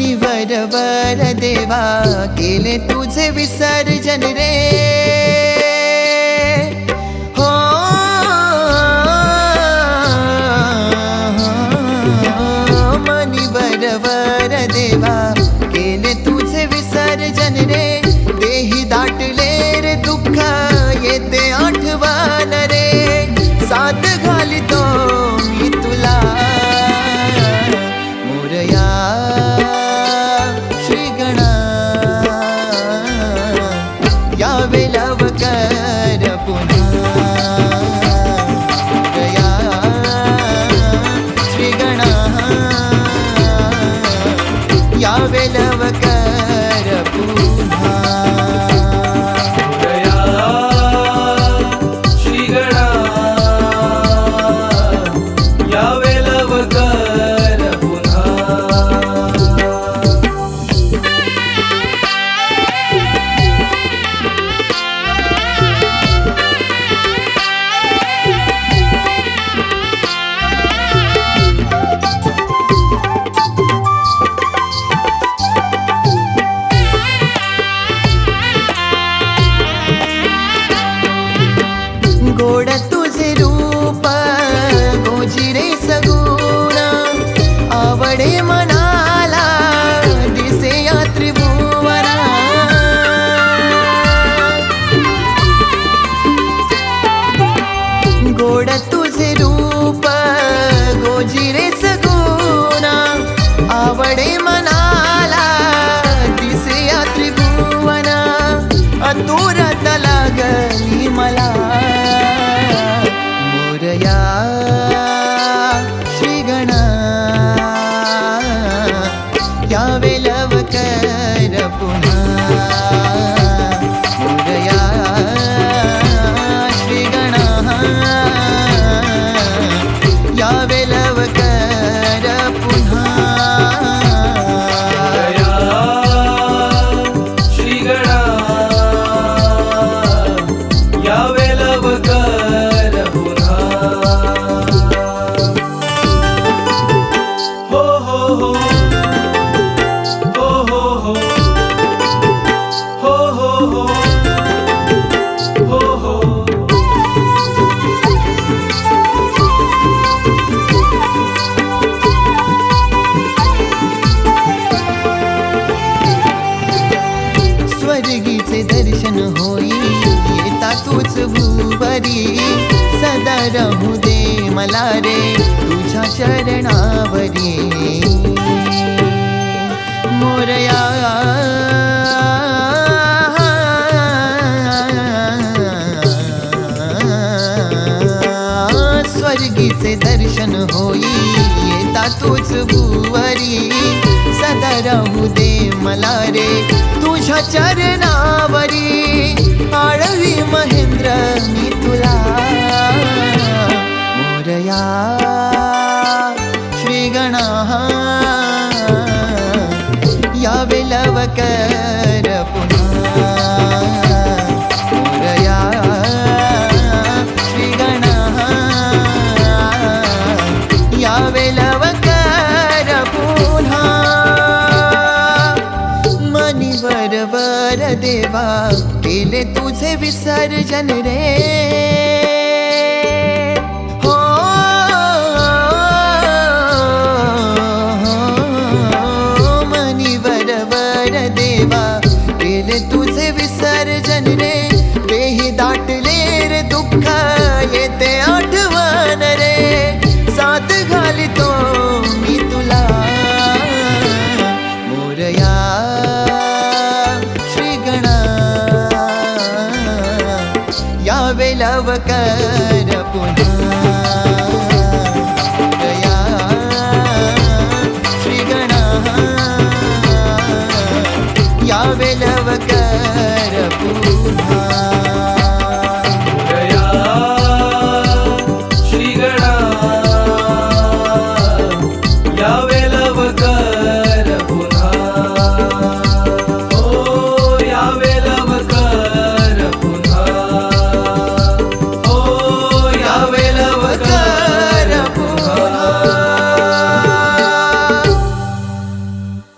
मुनीवर वर देवा केले तुझे विसर्जन रे. हो. मनी वर देवा स्वर्गीचे दर्शन होई. येता तूच भुवरी. सदा राहू दे मला रे तुझ्या चरणावरी मोरया. स्वर्गीचे दर्शन होई. येता तूच भुवरी. सदा राहू दे मला रे तू चरणावरी पाडवी महेन्द्र मिपुरा मोरया श्रीगणाः देवा केले तुझे विसर्जन रे. ठाव कर पुन्हा.